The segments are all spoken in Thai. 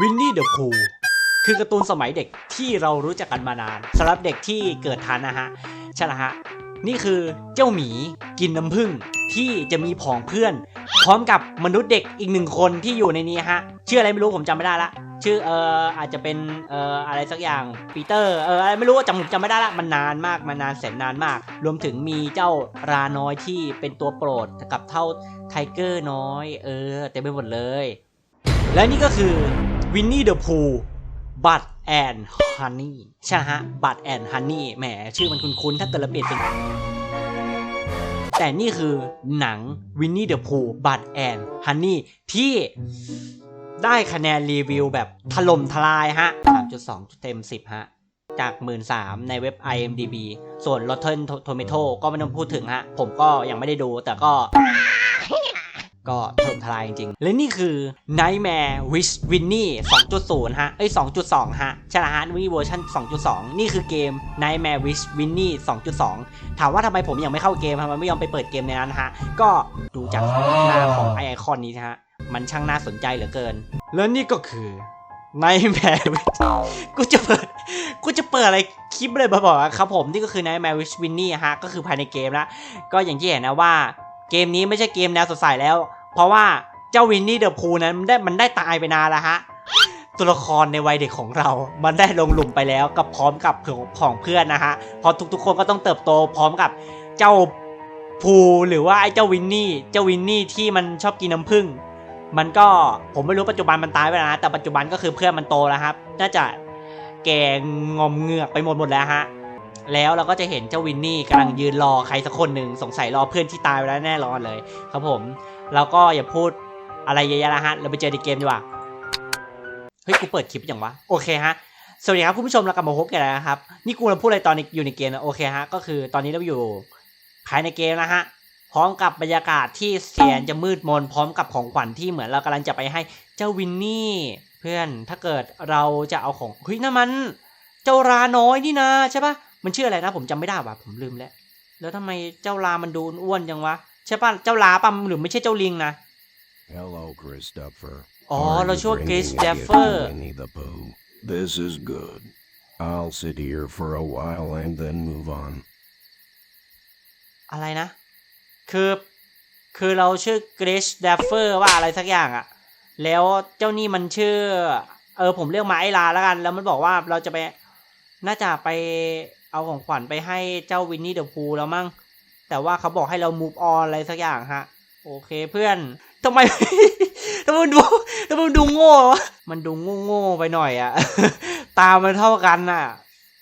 วินนี่เดอะพูคือการ์ตูนสมัยเด็กที่เรารู้จักกันมานานสำหรับเด็กที่เกิดทันนะฮะใช่ละฮะนี่คือเจ้าหมีกินน้ำผึ้งที่จะมีผองเพื่อน พร้อมกับมนุษย์เด็กอีกหนึ่งคนที่อยู่ในนี้ฮะชื่ออะไรไม่รู้ผมจำไม่ได้ละ ชื่อเอออาจจะเป็นเอออะไรสักอย่างปีเตอร์เอออะไรไม่รู้จำจำไม่ได้ละมันนานมากมันนานแสนนานมาก รวมถึงมีเจ้าราน้อยที่เป็นตัวโปรดกับเท่าไทเกอร์น้อย เออเต็มไปหมดเลย และนี่ก็คือ วินนี่เดอะพูบัตแอนฮันนี่ใช่ฮะบัตแอนฮันนี่แหมชื่อมันคุ้นๆ ถ้าเกิดเราเปลี่ยนเป็น แต่นี่คือหนังวินนี่เดอะพูบัตแอนฮันนี่ที่ได้คะแนนรีวิวแบบถล่มทลายฮะ 3.2 เต็ม 10 ฮะ จาก 13,000ในเว็บ IMDb ส่วน Rotten Tomato ก็ไม่ต้องพูดถึงฮะ ผมก็ยังไม่ได้ดูแต่ก็ ก็ถล่มทลายจริงๆ และนี่คือ Nightmare Wish Winnie 2.0 ฮะ เอ้ย 2.2 ฮะช่ละฮะนี่เวอร์ชัน2.2 นี่คือเกม Nightmare Wish Winnie 2.2 ถามว่าทำไมผมยังไม่เข้าเกมทำไมไม่ยอมไปเปิดเกมในนั้นฮะ ก็ดูจากหน้าของไอคอนนี้ฮะ มันช่างน่าสนใจเหลือเกิน แล้วนี่ก็คือ Nightmare Wish กูจะเปิดกูจะเปิดอะไรคลิปเลยมาบอกครับผม นี่ก็คือ Nightmare Wish Winnie ฮะ ก็คือภายในเกมละก็อย่างที่เห็นนะว่า เกมนี้ไม่ใช่เกมแนวสดใสแล้ว เพราะว่าเจ้าวินนี่เดอะพูนั้นมันได้มันได้ตายไปนานแล้วฮะตัวละครในวัยเด็กของเรา มันได้ลงหลุมไปแล้วกับพร้อมกับของเพื่อนนะฮะเพราะทุกๆ คนก็ต้องเติบโตพร้อมกับเจ้าพูหรือว่าไอ้เจ้าวินนี่ เจ้าวินนี่ที่มันชอบกินน้ำผึ้ง มันก็ผมไม่รู้ปัจจุบันมันตายไปแล้วนะ แต่ปัจจุบันก็คือเพื่อนมันโตแล้วครับ น่าจะแก่งอมเงือกไปหมดหมดแล้วฮะ แล้วเราก็จะเห็นเจ้าวินนี่กำลังยืนรอใครสักคนหนึ่งสงสัยรอเพื่อนที่ตายไปแล้วแน่นอนเลย ครับผม แล้วก็อย่าพูดอะไรเยอะๆนะฮะ เราไปเจอในเกมดีกว่า เฮ้ย กูเปิดคลิปอย่างวะ โอเคฮะ สวัสดีครับคุณผู้ชมเรากลับมาพบกันแล้วนะครับ นี่กูเราพูดอะไรตอนอยู่ในเกมนะโอเคฮะ ก็คือตอนนี้เราอยู่ภายในเกมนะฮะ พร้อมกับบรรยากาศที่เสียนจะมืดมน พร้อมกับของขวัญที่เหมือนเรากำลังจะไปให้เจ้าวินนี่เพื่อน ถ้าเกิดเราจะเอาของ เฮ้ยนั่นมัน เจ้าราน้อยนี่นะใช่ปะ มันชื่ออะไรนะผมจำไม่ได้ว่ะผมลืมแล้ว แล้วทำไมเจ้าลามันดูอ้วนจังวะใช่ปะเจ้าลาปะหรือไม่ใช่เจ้าลิงนะ Hello, Christopher. Oh, Are เราชื่อว่า you bringing a gift Christopher. to Winnie the Pooh? This is good. I'll sit here for a while and then move on. อะไรนะ คือคือเราชื่อ Grace d a f f e r ว่าอะไรสักอย่างอะแล้วเจ้านี่มันชื่อ เออผมเรียกมาไอลาแล้วกัน แล้วมันบอกว่าเราจะไปน่าจะไป เอาของขวัญไปให้เจ้าวินนี่เดอะพูแล้วมั้งแต่ว่าเขาบอกให้เรา move on อะไรสักอย่างฮะ โอเคเพื่อนทำไมทำไมดูทำไมดูโง่วะมันดูโง่โง่ไปหน่อยอะตามันเท่ากันน่ะ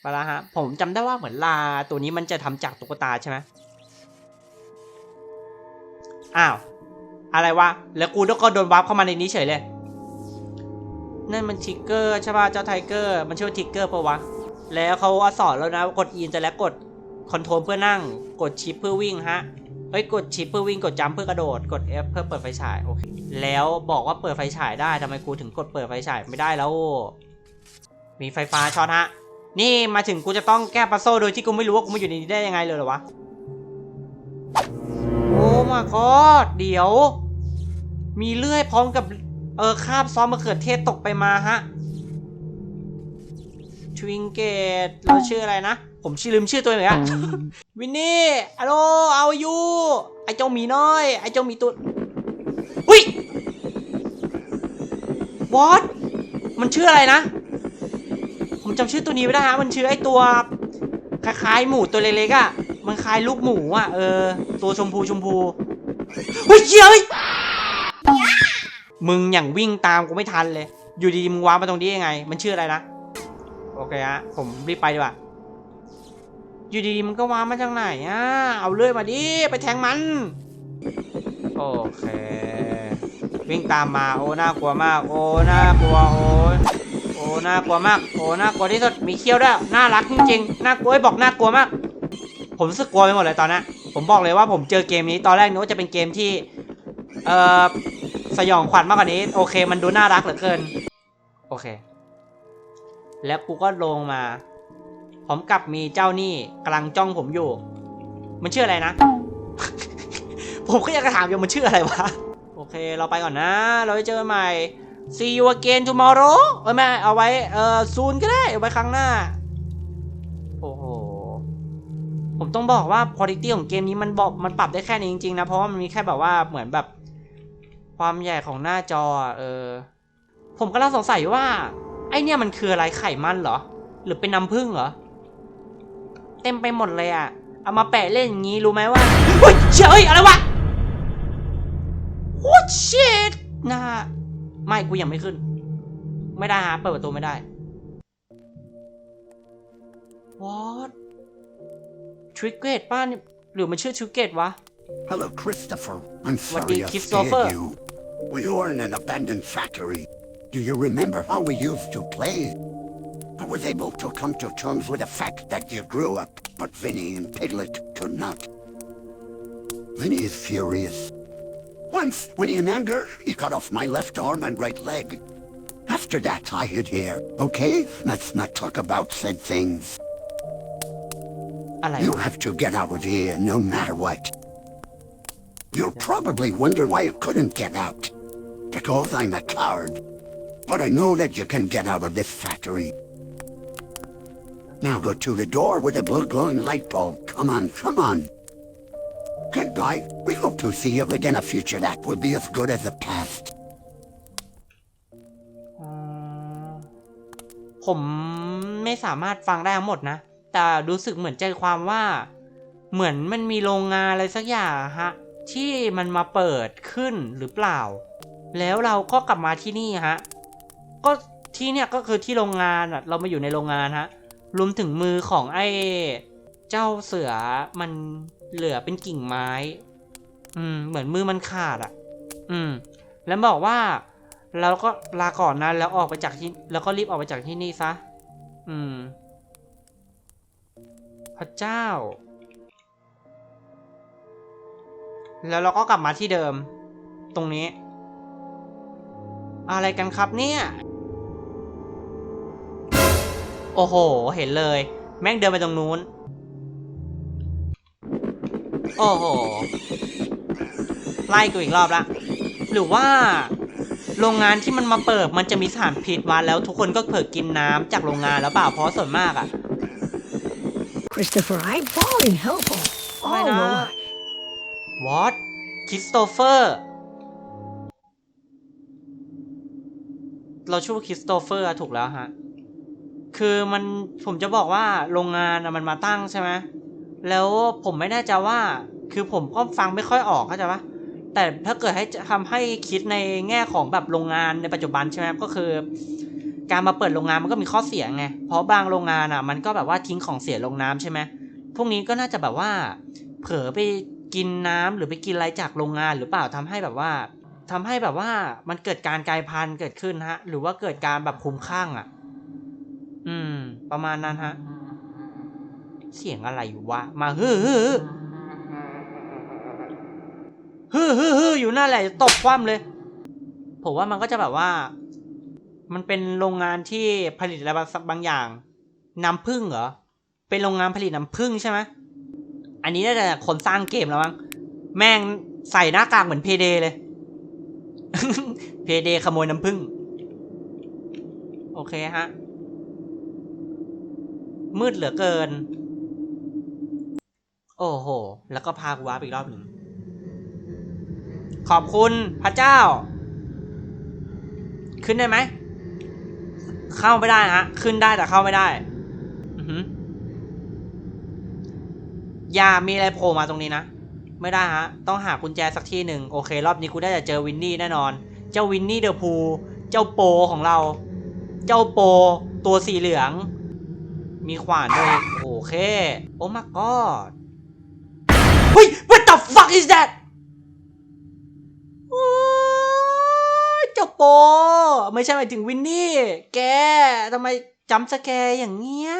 ไปละฮะ ผมจำได้ว่าเหมือนลาตัวนี้มันจะทำจากตุ๊กตาใช่ไหมอ้าว อะไรวะ แล้วกูก็โดนวับเข้ามาในนี้เฉยเลย นั่นมันทิกเกอร์ใช่ป่ะ เจ้าไทเกอร์ มันชื่อว่าทิกเกอร์ปะวะ แล้วเขาสอนแล้วนะว่ากด E จะแล้วกดคอนโทรลเพื่อนั่ง กดชิปเพื่อวิ่งฮะเอ้ยกดชิปเพื่อวิ่งกดจัมเพื่อกระโดดกด F เพื่อเปิดไฟฉายโอเคแล้วบอกว่าเปิดไฟฉายได้ทำไมกูถึงกดเปิดไฟฉายไม่ได้แล้ว มีไฟฟ้าช็อตฮะนี่มาถึงกูจะต้องแก้ปัซโซโดยที่กูไม่รู้ว่ากูมาอยู่ในนี้ได้ยังไงเลยเหรอวะโอ้มาก็เดี๋ยว มีเลื่อยพร้อมกับเออคาบซอสมะเขือเทศตกไปมาฮะ ทวิงเกตเราชื่ออะไรนะ ผมชื่อลืมชื่อตัวเองอะวินนี่อะโลเอาอยู่ไอเจ้าหมีน้อย ไอเจ้าหมีตัวอุ้ยวอตมันชื่ออะไรนะ ผมจำชื่อตัวนี้ไม่ได้ฮะ มันชื่อไอตัวคล้ายๆหมูตัวเล็กๆอะมันคล้ายลูกหมูอะเออ ตัวชมพูชมพูเฮ้ยเฮ้ยมึงอย่างวิ่งตามกูไม่ทันเลย อยู่ดีๆมึงว้ามาตรงนี้ยังไง มันชื่ออะไรนะ โอเคฮะผมรีบไปดีกว่าอยู่ดีๆมันก็วามาจากไหนอะเอาเลื่อยมาดิไปแทงมัน โอเค วิ่งตามมาโอ้น่ากลัวมาก โอ้น่ากลัวโอ้โอ้น่ากลัวมาก โอ้น่ากลัวที่สุดมีเขี้ยวด้วยน่ารักจริงๆน่ากลัวไอ้บอกน่ากลัวมาก ผมรู้สึกกลัวไปหมดเลยตอนนี้ผมบอกเลยว่าผมเจอเกมนี้ตอนแรกนึกว่าจะเป็นเกมที่เอ่อสยองขวัญมากกว่านี้ โอเค มันดูน่ารักเหลือเกิน โอเค แล้วกูก็ลงมาพร้อมกลับมีเจ้านี่กำลังจ้องผมอยู่ มันชื่ออะไรนะ ผมก็อยากจะถามอยู่มันชื่ออะไรวะ โอเค เราไปก่อนนะ เราจะเจอกันใหม่ see you again tomorrow เอ้ยไม่เอาไว้ เออ soon ก็ได้ เอาไว้ครั้งหน้า โอ้โห ผมต้องบอกว่า quality ของเกมนี้มันบอกมันปรับได้แค่นี้จริงๆนะ เพราะว่ามันมีแค่แบบว่าเหมือนแบบ ความใหญ่ของหน้าจอ เออ ผมก็ลังสงสัยว่า ไอเนี่ยมันคืออะไรไขมันเหรอ หรือเป็นน้ำผึ้งเหรอ เต็มไปหมดเลยอะเอามาแปะเล่นอย่างนี้รู้ไหมว่าเฮ้ยเชยอะไรวะ What shit นะฮะไม่กูยังไม่ขึ้น ไม่ได้ฮะเปิดประตูไม่ได้ What ทริกเกตป้านี่หรือมันชื่อทริกเกตวะ Hello, Christopher. I'm What the sorry I Christopher? scared you. We were in an abandoned factory. Do you remember how we used to play? I was able to come to terms with the fact that you grew up, but Vinny and Piglet could not. Vinny is furious. Once, when in anger, he cut off my left arm and right leg. After that, I hid here, okay? Let's not talk about said things. Like you have to get out of here, no matter what. You'll probably wonder why you couldn't get out. Because I'm a coward. But I know that you can get out of this factory. Now go to the door with the blue glowing light bulb. Come on, come on. Goodbye. We hope to see you again a future that will be as good as the past. ผมไม่สามารถฟังได้ทั้งหมดนะ แต่รู้สึกเหมือนใจความว่า เหมือนมันมีโรงงานอะไรสักอย่างฮะ ที่มันมาเปิดขึ้นหรือเปล่า แล้วเราก็กลับมาที่นี่ฮะ ก็ที่เนี่ยก็คือที่โรงงานอะเรามาอยู่ในโรงงานฮะรวมถึงมือของไอ้เจ้าเสือมันเหลือเป็นกิ่งไม้ อืม เหมือนมือมันขาดอะ อืม แล้วบอกว่าเราก็ลาก่อนนะแล้วออกไปจากที่แล้วก็รีบออกไปจากที่นี่ซะ อืม พระเจ้า แล้วเราก็กลับมาที่เดิม ตรงนี้ อะไรกันครับเนี่ย โอ้โห เห็นเลย แม่งเดินไปตรงนู้น โอ้โห ไล่กูอีกรอบละ หรือว่า โรงงานที่มันมาเปิดมันจะมีสารพิษวะแล้วทุกคนก็เผลอกินน้ำจากโรงงานแล้วเปล่าเพราะส่วนมากอะ Christopher, I'm falling helpful. ไม่ Oh นะ Lord. What คริสโตเฟอร์ เราชื่อคริสโตเฟอร์ถูกแล้วฮะ คือมันผมจะบอกว่าโรงงานมันมาตั้งใช่ไหมแล้วผมไม่แน่ใจว่าคือผมก็ฟังไม่ค่อยออกเข้าใจปะแต่ถ้าเกิดให้ทำให้คิดในแง่ของแบบโรงงานในปัจจุบันใช่ไหมก็คือ การมาเปิดโรงงานมันก็มีข้อเสียไงเพราะบางโรงงานอะ มันก็แบบว่าทิ้งของเสียลงน้ำใช่ไหมพวกนี้ก็น่าจะแบบว่า เผลอไปกินน้ำหรือไปกินอะไรจากโรงงานหรือเปล่าทำให้แบบว่า ทำให้แบบว่ามันเกิดการกลายพันธุ์เกิดขึ้นฮะ หรือว่าเกิดการแบบคุ้มคลั่งอะ อืม ประมาณนั้นฮะ เสียงอะไรอยู่วะ มาฮือฮือฮือฮือฮืออยู่นั่นแหละตบคว่ำเลย ผมว่ามันก็จะแบบว่า มันเป็นโรงงานที่ผลิตอะไรบางบางอย่าง น้ำผึ้งเหรอ เป็นโรงงานผลิตน้ำผึ้งใช่ไหมอันนี้น่าจะคนสร้างเกมแล้วมั้ง แม่งใส่หน้ากากเหมือนเพเดเลย เพเดขโมยน้ำผึ้งโอเคฮะ มืดเหลือเกิน โอ้โห แล้วก็พากูวาร์ปอีกรอบหนึ่ง ขอบคุณพระเจ้า ขึ้นได้ไหม เข้าไม่ได้ฮะ ขึ้นได้แต่เข้าไม่ได้อือหืออย่ามีอะไรโผล่มาตรงนี้นะ ไม่ได้ฮะ ต้องหากุญแจสักที่หนึ่งโอเค รอบนี้กูได้จะเจอวินนี่แน่นอน เจ้าวินนี่เดอะพูเจ้าโปของเรา เจ้าโปตัวสีเหลือง มีขวานด้วย โอเค โอ้มากอดเฮ้ย what the fuck is that เจ้าโป ไม่ใช่หมายถึงวินนี่ แกทำไมจำสแกอย่างเงี้ย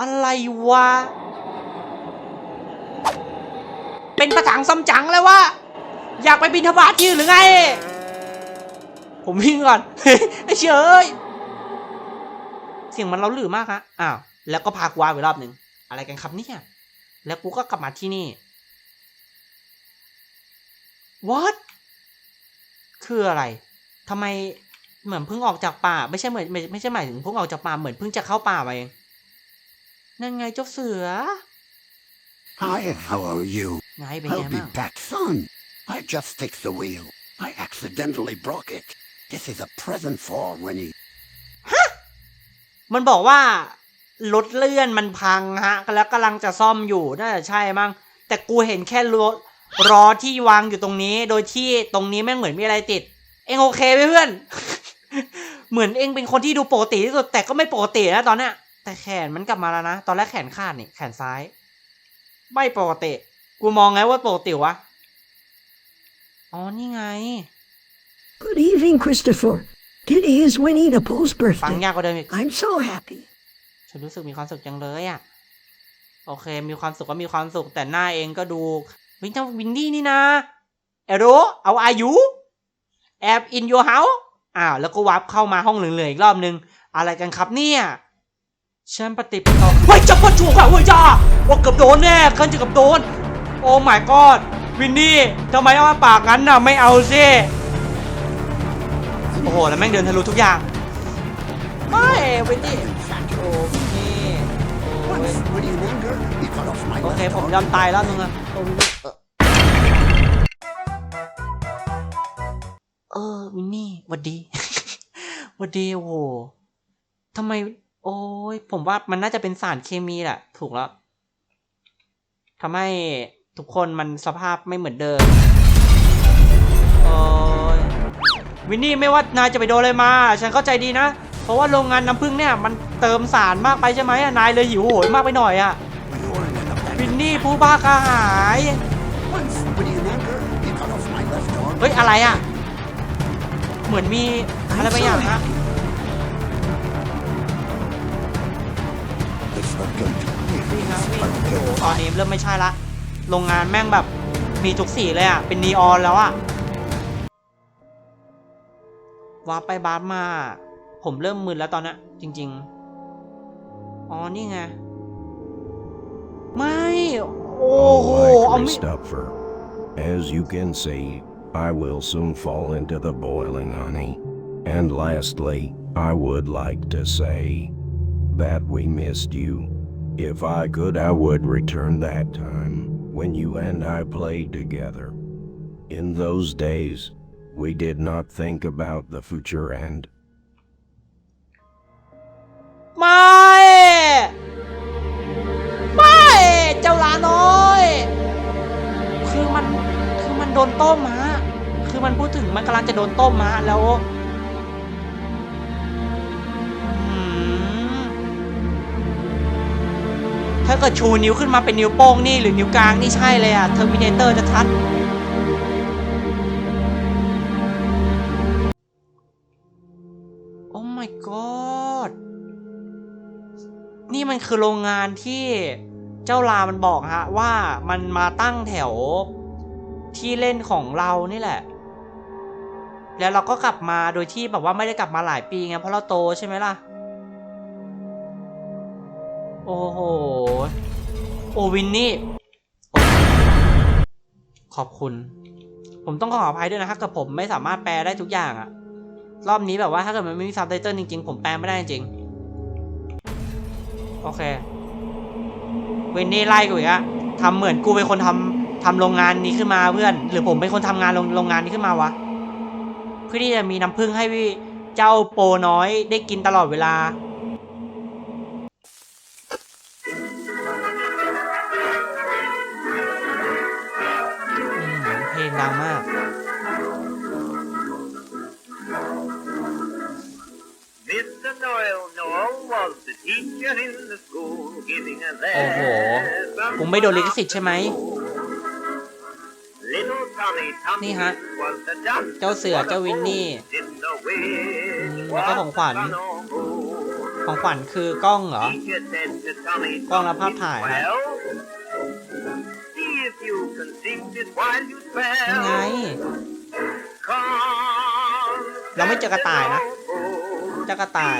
อะไรวะ เป็นประถังซัมจั๋งเลยวะอยากไปบินทบาทยืนหรือไง ผมวิ่งก่อนไอ้เชยเอ้ยเสียงมันเล้าหลือมากฮะอ้าวแล้วก็พากูวาไปรอบหนึ่งอะไรกันครับเนี่ยแล้วกูก็กลับมาที่นี่ what คืออะไรทำไมเหมือนเพิ่งออกจากป่า ไม่ใช่เหมือนไม่ไม่ใช่หมายถึงเพิ่งออกจากป่าเหมือนเพิ่งจะเข้าป่ามาเองนั่นไงเจ้าเสือ Hi, how are you? ไงเป็นไง I'll be บ้าง back soon. I just fixed the wheel. I accidentally broke it. This is a present for Winnie. มันบอกว่ารถเลื่อนมันพังฮะ แล้วกำลังจะซ่อมอยู่น่าจะใช่มั้งแต่กูเห็นแค่รถล้อที่วางอยู่ตรงนี้ โดยที่ตรงนี้แม่งเหมือนมีอะไรติด เองโอเคไหมเพื่อน เหมือนเองเป็นคนที่ดูปกติที่สุดแต่ก็ไม่ปกตินะตอนเนี้ยแต่แขนมันกลับมาแล้วนะ ตอนแรกแขนขาดนี่แขนซ้าย ไม่ปกติ กูมองไงว่าปกติวะ อ๋อ นี่ไง Good evening, Christopher. Today is Winnie the Pooh's ฟัง birthday. ยากกว่าเดิมอีก I'm so happy. ฉันรู้สึกมีความสุขจังเลยอะโอเค มีความสุขก็มีความสุขแต่หน้าเองก็ดูวินเจ้าวินดี้นี่นะเอโรเอาอายุแอบอินยูเฮาอ้าว แล้วก็วับเข้ามาห้องเหลืองๆอีกรอบนึง อะไรกันครับเนี่ย ฉันปฏิปต่อเฮ้ยจับปะจูกอะเฮ้ยจ้าว่าเกือบโดนแน่กันจะเกือบโดน โอ้ my god วินดี้ทำไมเอาปากงั้นน่ะไม่เอาสิโอ้โหแล้วแม่งเดินทะลุทุกอย่างไม่วินดี้โอ้วินดี้โอ้ย Once, when in anger, he cut off my โอเค left ผม arm. ยอมตายแล้วนึงอะโอ้วินนี่เออเออวินนี่หวัดดีหวัดดีโอ้โหทำไม โอ้ยผมว่ามันน่าจะเป็นสารเคมีแหละ ถูกแล้วทำให้ทุกคนมันสภาพไม่เหมือนเดิม โอ้ยวินนี่ไม่ว่านายจะไปโดนอะไรมา ฉันเข้าใจดีนะ เพราะว่าโรงงานน้ำผึ้งเนี่ย มันเติมสารมากไปใช่ไหมอะนายเลยหิวโหยมากไปหน่อยอะวินนี่ผู้บ้ากระหาย เฮ้ย อะไรอะเหมือนมีอะไรบางอย่างฮะ วิ่ง be นะวิ่ง but โอ้โห good. ตอนนี้เริ่มไม่ใช่ละ โรงงานแม่งแบบมีทุกสีเลยอะ เป็นนีออนแล้วอะวาร์ปไปบาร์ปมา ผมเริ่มมึนแล้วตอนนี้จริง ๆ อ๋อ นี่ไง ไม่ โอ้โห เอา Alright, ไม่ Christopher. As you can see, I will soon fall into the boiling honey. And lastly, I would like to say that we missed you. If I could, I would return that time when you and I played together. In those days, we did not think about the future and ไม่ ไม่ เจ้าหลาน้อย คือมัน คือมันโดนต้มมา คือมันพูดถึงมันกำลังจะโดนต้มมาแล้ว ถ้าเกิดชูนิ้วขึ้นมาเป็นนิ้วโป้งนี่หรือนิ้วกลางนี่ใช่เลยอะเทอร์มินเตอร์จะทัดโอ้ my god นี่มันคือโรงงานที่เจ้าลามันบอกฮะ ว่ามันมาตั้งแถวที่เล่นของเรานี่แหละ แล้วเราก็กลับมาโดยที่แบบว่าไม่ได้กลับมาหลายปีไงเพราะเราโตใช่ไหมล่ะ โอ้โห โอวินนี่ ขอบคุณ ผมต้องขออภัยด้วยนะถ้าเกิดผมไม่สามารถแปลได้ทุกอย่างอะรอบนี้แบบว่าถ้าเกิดมันไม่มีซับไตเติลจริง ๆ ผมแปลไม่ได้จริง โอเคเวนนี่ไล่กูอีกอะทำเหมือนกูเป็นคนทำทำโรงงานนี้ขึ้นมาเพื่อน หรือผมเป็นคนทำงานโรงโรงงานนี้ขึ้นมาวะ เพื่อที่จะมีน้ำผึ้งให้เจ้าโปน้อยได้กินตลอดเวลา ดังมาก Mr. Noel Noel was the teacher in the school giving a โอ้โห lesson. ผมไม่โดนลิขสิทธิ์ใช่ไหม Little Tommy Tommy นี่ฮะ was the dance เจ้าเสือเจ้าวินนี่ in the way. แล้วก็ของขวัญ Was the fun of ของขวัญคือกล้องเหรอ Teacher said to Tommy กล้องและภาพ Tommy, ถ่ายฮะ well, ยังไง spell. Come, เราไม่เจอกระต่ายนะเจ้ากระต่าย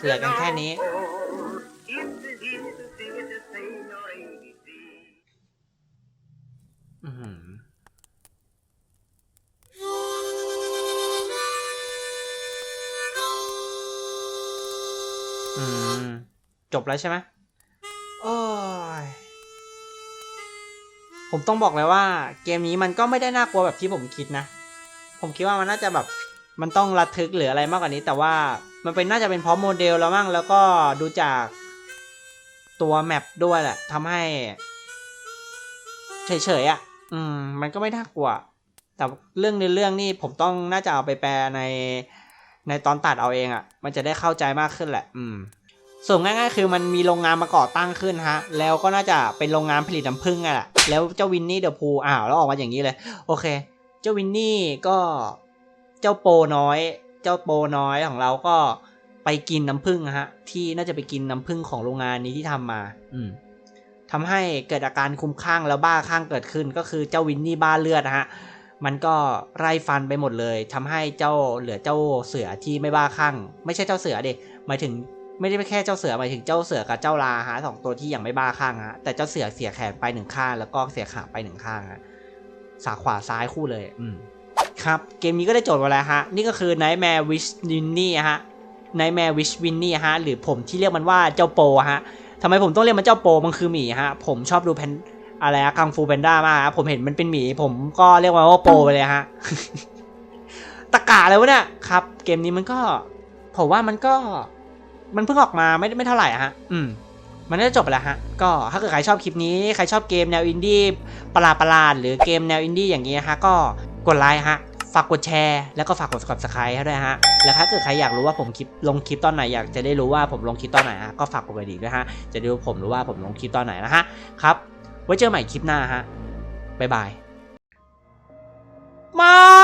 เหลือกันแค่นี้ It's จบแล้วใช่ไหมโอ้ยผมต้องบอกเลยว่า เกมนี้มันก็ไม่ได้น่ากลัวแบบที่ผมคิดนะ ผมคิดว่ามันน่าจะแบบมันต้องระทึกหรืออะไรมากกว่านี้ แต่ว่ามันเป็นน่าจะเป็นเพราะโมเดลแล้วมั้งแล้วก็ดูจากตัวแมปด้วยแหละทำให้ เฉยๆอะ อืม มันก็ไม่น่ากลัว แต่เรื่องในเรื่องนี่ผมต้องน่าจะเอาไปแปลในในตอนตัดเอาเองอะ่ะ มันจะได้เข้าใจมากขึ้นแหละ อืม ส่วนง่ายๆ คือมันมีโรงงานมาก่อตั้งขึ้นฮะ แล้วก็น่าจะเป็นโรงงานผลิตน้ำผึ้งไงแหละแล้วเจ้าวินนี่เดอะพูอ้าวแล้วออกมาอย่างนี้เลย โอเค เจ้าวินนี่ก็เจ้าโปน้อย เจ้าโปน้อยของเราก็ไปกินน้ำผึ้งฮะ ที่น่าจะไปกินน้ำผึ้งของโรงงานนี้ที่ทำมา อืมทำให้เกิดอาการคุ้มคลั่งแล้วบ้าคลั่งเกิดขึ้น ก็คือเจ้าวินนี่บ้าเลือดฮะ มันก็ไล่ฟันไปหมดเลยทำให้เจ้าเหลือเจ้าเสือที่ไม่บ้าคลั่งไม่ใช่เจ้าเสือเด็กหมายถึง ไม่ได้แค่เจ้าเสือหมายถึงเจ้าเสือกับเจ้าลาฮะสองตัวที่ยังไม่บ้าคลั่งฮะแต่เจ้าเสือเสียแขนไปหนึ่งข้างแล้วก็เสียขาไปหนึ่งข้างฮะสาขวาซ้ายคู่เลย อืมครับเกมนี้ก็ได้โจทย์มาแล้วฮะ นี่ก็คือ Nightmare Wish Winnie ฮะ Nightmare Wish Winnie ฮะ หรือผมที่เรียกมันว่าเจ้าโปฮะทำไมผมต้องเรียกมันเจ้าโปมันคือหมีฮะ ผมชอบดูแพนอะไรอะกังฟูแพนด้ามากผมเห็นมันเป็นหมี ผมก็เรียกมันว่าโปไปเลยฮะตะกาเลยวะเนี่ยครับ เกมนี้มันก็ ผมว่ามันก็ มันเพิ่งออกมาไม่ไม่เท่าไหร่อะฮะ อืม มันน่าจะจบไปแล้วฮะ ก็ถ้าเกิดใครชอบคลิปนี้ ใครชอบเกมแนวอินดี้ประหลาดประหลาดหรือเกมแนวอินดี้อย่างนี้ฮะ ก็กดไลค์ฮะ ฝากกดแชร์ แล้วก็ฝากกด subscribe ให้ด้วยฮะ แล้วถ้าเกิดใครอยากรู้ว่าผมคลิปลงคลิปตอนไหน อยากจะได้รู้ว่าผมลงคลิปตอนไหนฮะ ก็ฝากกดกระดิ่งด้วยฮะ จะได้รู้ผมรู้ว่าผมลงคลิปตอนไหนนะฮะ ครับ ไว้เจอใหม่คลิปหน้าฮะ บ๊ายบาย มา